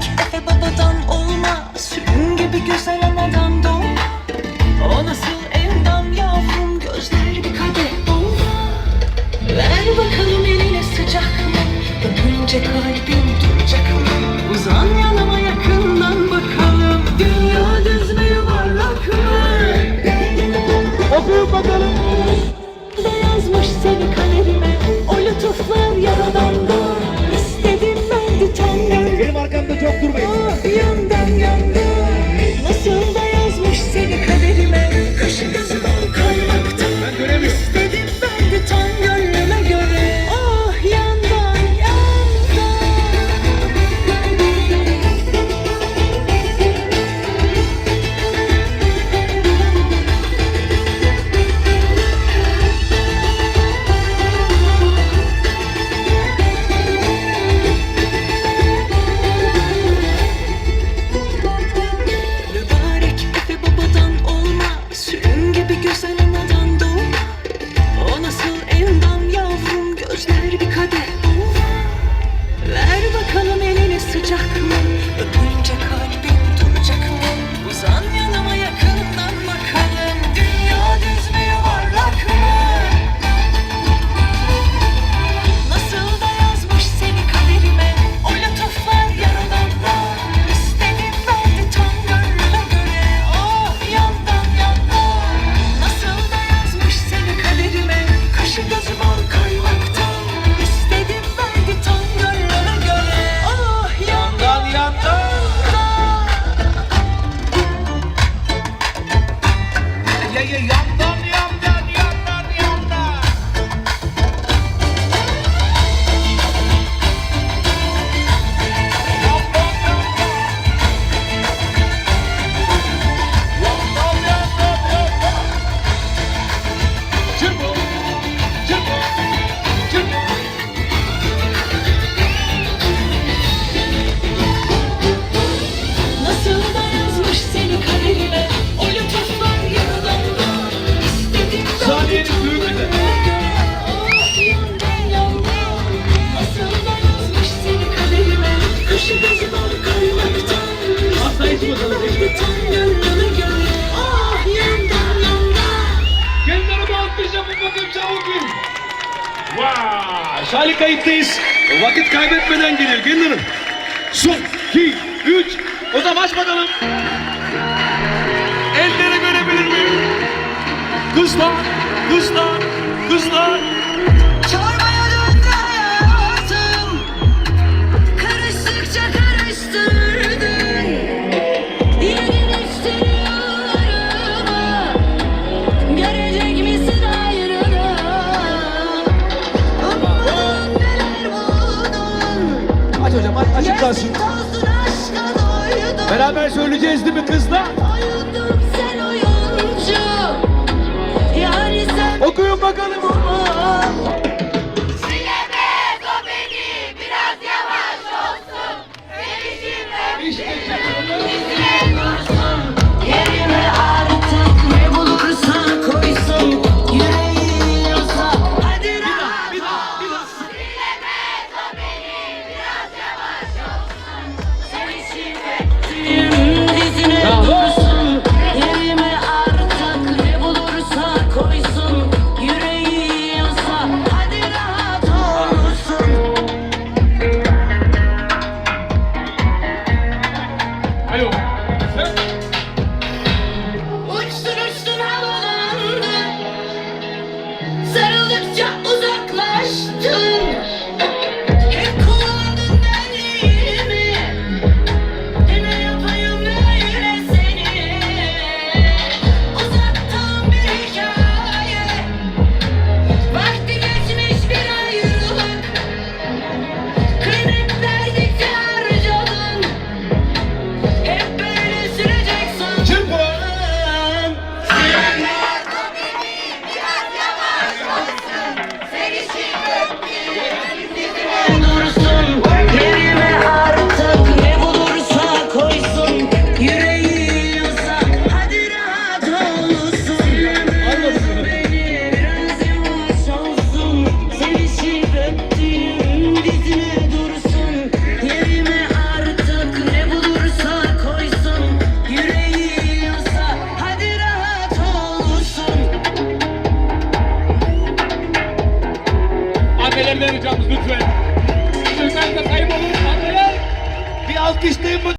Tek efe babadan olma Sürün gibi güzel anadan doğma. O nasıl endam yavrum Gözler bir kadeh dolma. Ver bakalım eline sıcak mı? Öpünce kalbim duracak mı? Uzan yanıma yakından bakalım. Dünya düz mü yuvarlak mı? Okuyun bakalım. bir yandan. Yandım Nasıl da yazmış seni kaderime. Kaşı Şali kayıttayız. Vakit kaybetmeden geliyor. Gelin. Son, iki, üç. O zaman aç bakalım. Elleri görebilir miyim? Kızlar, kızlar, kızlar. Açık. Beraber söyleyeceğiz değil mi kızla? Okuyun bakalım. sizden ricamız lütfen. Çocuklarınıza sahip olun. Anneler bir alkışlayın.